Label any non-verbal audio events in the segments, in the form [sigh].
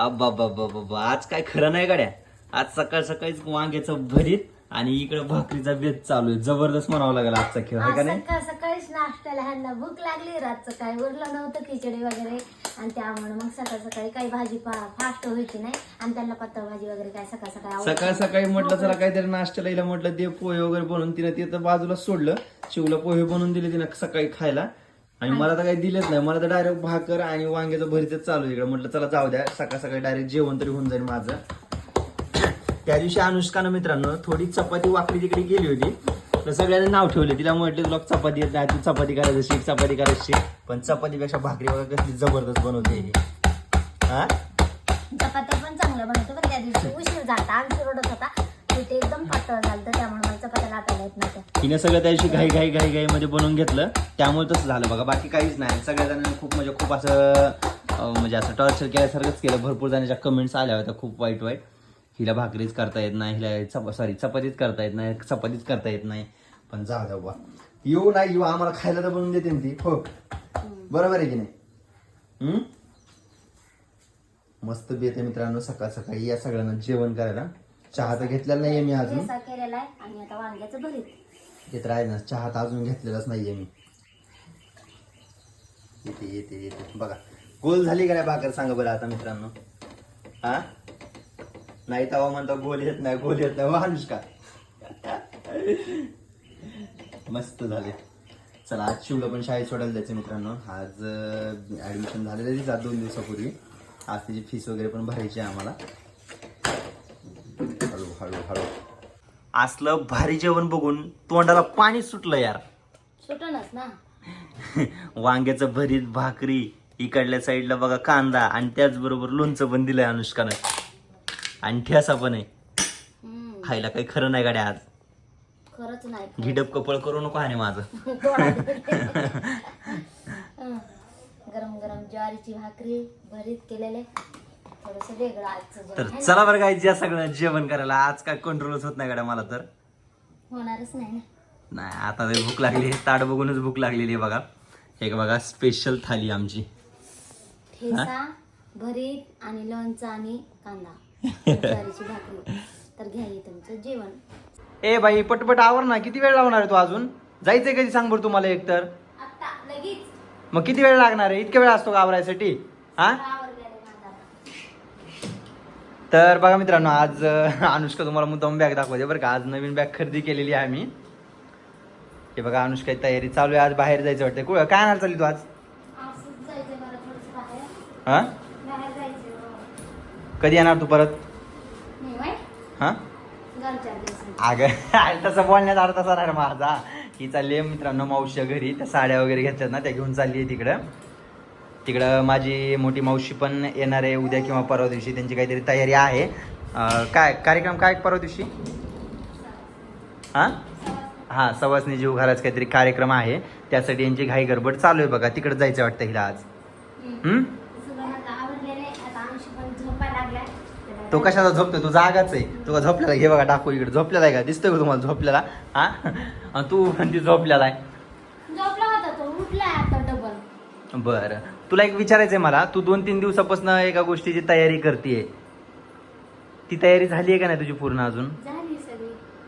अब्बा बाबा बाबा आज काय खरं नाही गाड्या. आज सकाळ सकाळीच वांग्याचं भरीत आणि इकडे भाकरीचा बेत चालू आहे. जबरदस्त म्हणावं लागेल आजचा खेळ आहे का नाही? सकाळ सकाळीच नाश्त्याला ह्यांना भूक लागली रातचं काय उरलं नव्हतं खिचडी वगैरे. आणि त्यामुळे मग सकाळ सकाळी काही भाजी फास्ट व्हायची नाही. आणि त्यांना पत्ता भाजी वगैरे काय सकाळ सकाळी आवडत सकाळ सकाळी म्हटलं चला काहीतरी नाश्त्याला हिला म्हटलं ते पोहे वगैरे बनवून तिने तिथं बाजूला सोडलं. शिवला पोहे बनवून दिले तिने सकाळी खायला. आणि मला तर काही दिलेच नाही. मला तर डायरेक्ट भाकर आणि वांग्याचं भरीतच चालू आहे इकडे. म्हटलं चला जाऊ द्या. सकाळ सकाळी डायरेक्ट जेवण तरी होऊन जाईल माझं. त्या दिवशी अनुष्कानं मित्रांनो थोडी चपाती वाकडी तिकडे गेली होती. तर सगळ्यांनी नाव ठेवले. तिला म्हटले तुला चपाती येत नाही. तू चपाती करायची शिक चपाती करायची शिक. पण चपातीपेक्षा भाकरी वगैरे कसली जबरदस्त बनवते ही. हा? चपात्या पण चांगल्या बनवतो पण त्या दिवशी. उशीर झाला. आमची रडत होता. पातळ झालं त्यामुळे मला चपात्या लाटायला येत नव्हत्या. तिने सगळं त्या दिवशी घाई घाई घाई घाई मध्ये बनवून घेतलं. त्यामुळे तसं झालं बघा. बाकी काहीच नाही. सगळ्या जणांनी खूप म्हणजे खूप असं अं, म्हणजे असं टॉर्चर केल्यासारखंच केलं. भरपूर जणांच्या कमेंट्स आल्या होत्या खूप वाईट वाईट. हिला भाकरीच करता येत नाही. हिला चप सॉरी चपातीच करता येत नाही. चपातीच करता येत नाही. पण जाऊ द्या येऊ नाही येऊ. आम्हाला खायला तर बनवून देते ना ती. हो. बरोबर आहे की नाही? हम्म? मस्त बेत आहे मित्रांनो. सकाळ सकाळी या सगळ्यांना जेवण करायला. चहा तर घेतलेला नाहीये मी अजून. ठेचा केलेला आहे आणि आता वांग्याचं भरीत. ते तर आहे ना चहा तर अजून घेतलेलाच नाहीये मी. येते येते येते. बघा गोल झाली का नाही भाकर सांगा बरं आता मित्रांनो. हा? नाही तवा म्हणतो गोल येत नाही गोल येत नाही. माणूस का मस्त झाले. चला आज शिवला पण शाळेत सोडायला जायचं मित्रांनो. आज ऍडमिशन झालेलं आहे तिचं आज दोन दिवसापूर्वी. आज तिची फीस वगैरे पण भरायची आहे आम्हाला. असलं भारी जेवण बघून तोंडाला पाणी सुटलं यार. सुटणच ना. [laughs] वांग्याचं भरीत भाकरी इकडल्या साईडला बघा कांदा आणि त्याचबरोबर लोणचं पण दिलंय अनुष्कानं. आणि ठेसा पण आहे. हम्म, खायला काही खरं नाही गाड्या आज. खरंच नाही. घिडप कपळ करू नको आणि माझं. [laughs] गरम गरम ज्वारीची भाकरी भरीत केलेले. थोडस वेगळं आजचं तर जेवण? चला बरं काय ज्या सगळं जेवण करायला. आज काय कंट्रोलच होत नाही गाड्या मला तर. होणारच नाही ना. नाही आता तरी भूक लागली ताट बघूनच भूक लागलेली आहे बघा. एक बघा स्पेशल थाली आमची. भरीत आणि लोणचं आणि कांदा. [laughs] ज्वारीची भाकरी. तर घ्या हे तुमचं जेवण. ए बाई पटपट आवर ना. किती वेळ लावणार आहे तू अजून? जायचंय कधी सांग बरं तुम्हाला एकतर? आता लगेच. मग किती वेळ लागणार आहे? इतका वेळ असतो का आवरायसाठी हा तर बघा मित्रांनो आज [laughs] अनुष्का तुम्हाला मुद्दाम बॅग दाखवते बरं का. आज नवीन बॅग खरेदी केलेली आहे आम्ही. हे बघा अनुष्का तयारी चालू आहे. आज बाहेर जायचं वाटतं कुठं? काय आणायला चालली तू आज? हा? हो. कधी येणार तू परत? हा? अगं [laughs] तसं बोलण्यात अर्थ तसा नाही रे माझा. ही चालली आहे मित्रांनो मावशीच्या घरी त्या साड्या वगैरे घेतल्यात ना त्या घेऊन चालली आहे तिकडं. तिकडं माझी मोठी मावशी पण येणार आहे उद्या किंवा परवा दिवशी. त्यांची काहीतरी तयारी आहे. काय कार्यक्रम काय परवा दिवशी? हा? हा सवासनी जीव घालायचा काहीतरी कार्यक्रम आहे. त्यासाठी यांची घाई गडबड चालू आहे बघा. तिकडे जायचं वाटतं हिला आज. हम्म? आहे. तो कशाचा झोपतो तू जागाच आहे. तुला झोपलेला हे बघा टाकू इकडे. झोपलेला आहे का? दिसतोय का तुम्हाला झोपलेला? हा? आणि तू म्हणते झोपलेला आहे. बरं. तुला एक विचारायचंय मला तू दोन तीन दिवसापासून एका गोष्टीची तयारी करतेय. ती तयारी झाली आहे का नाही तुझी पूर्ण अजून?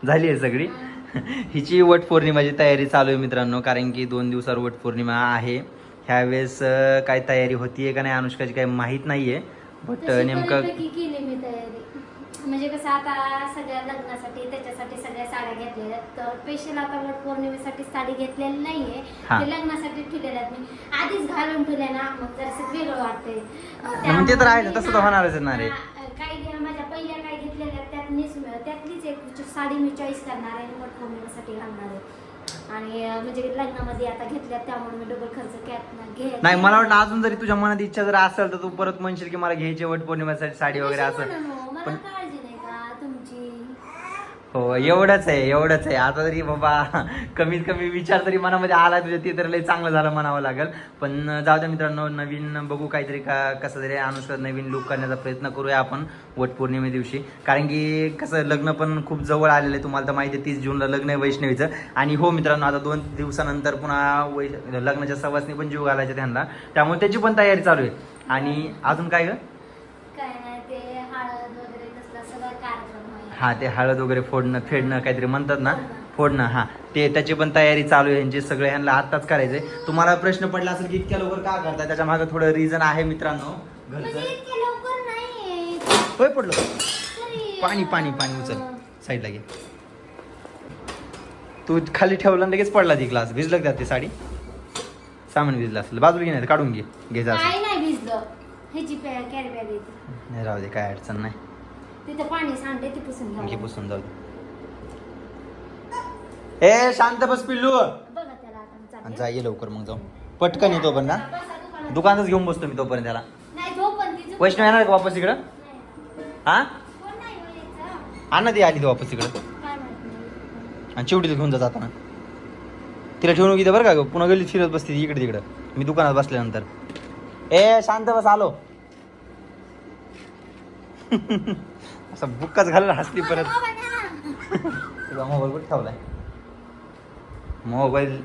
झाली आहे सगळी? [laughs] हिची वट पौर्णिमाची तयारी चालू आहे मित्रांनो कारण की दोन दिवसावर वट पौर्णिमा आहे. ह्यावेळेस काय तयारी होतीये का नाही अनुष्काची काही माहीत नाहीये. बट नेमकं बऱ्यापैकी केली मी तयारी म्हणजे कसं आता सगळ्या लग्नासाठी त्याच्यासाठी सगळ्या साड्या घेतलेल्या आहेत. तर स्पेशल आता वट पौर्णिमेसाठी साडी घेतलेली नाहीये. हा. ते लग्नासाठी ठेवलेल्या आहेत. मी आधीच घालून ठेवले ना मग जरासं वेगळं वाटतंय. मग ते तर आहेच, त्यामुळे तसं तर होणारच ना रे. हा, काही माझ्या पहिल्या काही घेतलेल्या आहेत, त्यात मीच त्यातलीच एक साडी मी चॉईस करणार आहे वट पौर्णिमेसाठी घालणार आहे. आणि अं, म्हणजे लग्नामध्ये आता घेतल्यात त्यामुळे मी डबल खर्च कॅत घे नाही मला वाटतं अजून जरी तुझ्या मनात इच्छा जर असेल तर तू परत म्हणशील की मला घ्यायची वट पौर्णिमेसाठी साडी वगैरे असं पण काळजी नाही का तुमची हो एवढंच आहे एवढंच आहे. आता तरी बाबा कमीत कमी विचार तरी मनामध्ये आला तुझ्या ते तर लय चांगलं झालं म्हणावं लागेल. पण जाऊ द्या मित्रांनो नवीन बघू काहीतरी का कसं तरी अनुसार नवीन लुक करण्याचा प्रयत्न करूया आपण वट पौर्णिमे दिवशी. कारण की कसं लग्न पण खूप जवळ आलेलं आहे तुम्हाला तर माहिती आहे तीस जूनला लग्न आहे वैष्णवीचं. आणि हो मित्रांनो आता दोन दिवसानंतर पुन्हा वै लग्नाच्या सवासनी पण जीव घालायच्या त्यांना. त्यामुळे त्याची पण तयारी चालू आहे. आणि अजून काय गं काय नाही ते हळद वगैरे तसला सगळा कार्यक्रम होईल हा ते हळद वगैरे फोडणं फेडणं काहीतरी म्हणतात ना फोडणं हा. ते त्याची पण तयारी चालू आहे यांची सगळे ह्यांना आत्ताच करायचंय. तुम्हाला प्रश्न पडला असेल की इतक्या लवकर का करताय त्याच्यामागे थोडं रिझन आहे मित्रांनो म्हणजे घरचं नाही होय पडलो. पाणी पाणी पाणी उचल. साईडला घे. तू खाली ठेवला लगेच पडला ती ग्लास भिजलं का ती साडी? सामान भिजलं असेल. बाजूला घे नाही काढून घे. घे जा नाही राहू दे काय अडचण नाही. तिथं पाणी सांडते ती पुसून घ्या पुसून जाऊ दे ए शांत बस पिल्लू बघा त्याला आता मी आणि चालले. जा ये लवकर मग जाऊ पटकन येतो पण ना बसा दुकानात. दुकानातच घेऊन बसतो मी तोपर्यंत त्याला नाही झोप पण ती झोप. वैष्णव येणार का वापस इकडं नाही. हा कोण नाही बोलायचं? आण ना ती आली ती वापस इकडं काय माहीत नाही. आणि चिवटीला घेऊन जा जाताना तिला ठेवून घेते बरं का ग पुन्हा गल्लीत फिरत बसते ती इकडे तिकडं मी दुकानात बसल्यानंतर ए शांत बस आलो [laughs] असं बुक्काच घालून हसली परत. तुझा मोबाईल कुठे ठेवलाय. मोबाईल.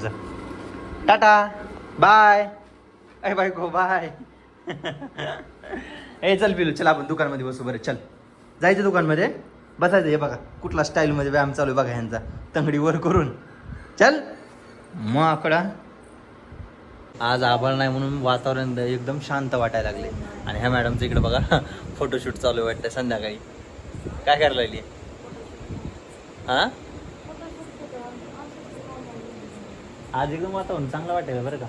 जा. टाटा. बाय. अय बायको बाय. [laughs] ए चल पिलू चल आपण दुकानमध्ये बसू बरं चल. जायचं दुकानमध्ये? बसायचं हे बघा कुठला स्टाईलमध्ये व्यायाम चालू आहे बघा ह्यांचा. तंगडी वर करून. चल. मग आकडा आज आभाळ नाही म्हणून वातावरण एकदम शांत वाटायला लागले. आणि ह्या मॅडमचं इकडे बघा [laughs] फोटोशूट चालू आहे वाटतं संध्याकाळी. काय करायला लागली? हां? आज एकदम वातावरण चांगलं वाटेल बरं का.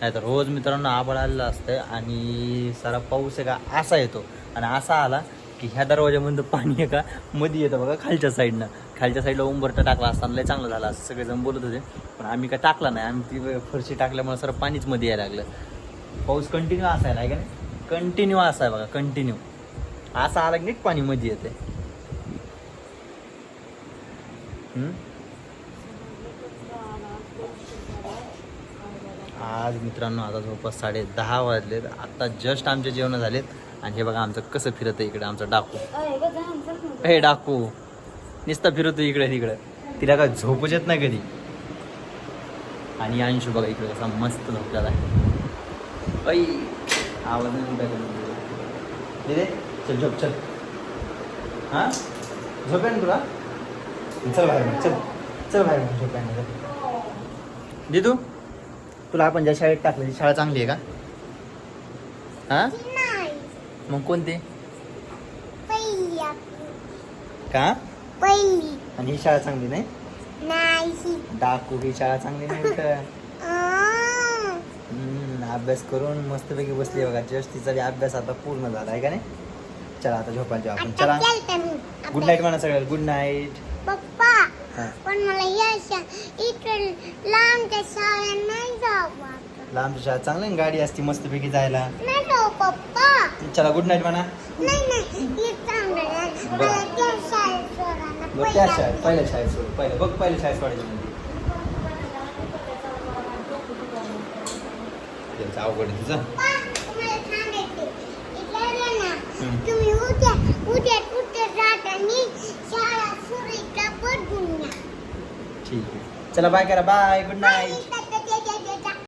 नाही तर रोज मित्रांनो आभाळ आलेलं असतं आणि सारा पाऊस आहे का असा येतो. आणि असा आला की ह्या दरवाजामधून पाणी आहे का मध्ये येतं बघा खालच्या साईडनं खालच्या साईडला उंबरटा टाकला असताना लय चांगलं झालं असं सगळेजण बोलत होते पण आम्ही काय टाकला नाही. आम्ही ती फरशी टाकल्यामुळे सर पाणीच मध्ये यायला लागलं. पाऊस कंटिन्यू असायला आहे का नाही? कंटिन्यू असा आहे बघा कंटिन्यू असा आला की नीट पाणी मध्ये येते आज मित्रांनो आता जवळपास साडे दहा वाजलेत. आता जस्ट आमचे जेवण झालेत. आणि हे बघा आमचं कसं फिरत आहे इकडे आमचं डाकू. हे डाकू. नुसतं फिरतो इकडे तिकडे. तिला काय झोपच येत नाही कधी. आणि अंशू बघा इकडे कसा मस्त झोपलेला आहे. ऐ आवाज नाही चल झोप चल. हा? झोप आहे ना तुला? चल बाहेर चल. चल बाहेर झोप आहे ना. दिदू तुला आपण ज्या शाळेत टाकलं ती शाळा चांगली आहे का? हा? मग कोणती? का? पहिली. आणि ही शाळा चांगली नाही? नाही. डाकू ही शाळा चांगली नाही [laughs] हम्म, अभ्यास करून मस्तपैकी बसली बघा. जस्ट तिचा बी अभ्यास आता पूर्ण झाला आहे का नाही? चला आता झोपायला जाऊ आपण चला. गुड नाईट म्हणा सगळ्याला. गुड नाईट पप्पा हा. पण मला इकडे लांबच्या शाळा नाही जाऊ वाटत. लांबची शाळा चांगली ना, गाडी असती मस्तपैकी जायला. नाही पप्पा. चला गुड नाईट म्हणा. नाही नाही हे चांगलं आहे. बरं. मला त्या शाळेत सोडा ना बघ त्या शाळेत पहिल्या शाळेत सोड पहिलं बघ पहिल्या शाळेत सोडायची म्हणजे. त्यांचं अवघड आहे तुझं. पप्पा, तुम्हाला सांगायचे इकडे ये ना हम्म. तुम्ही उद्या उद्या कुठे जातानी शाळा सुरू बदलून या. ठीक आहे. चला बाय करा. Bye good night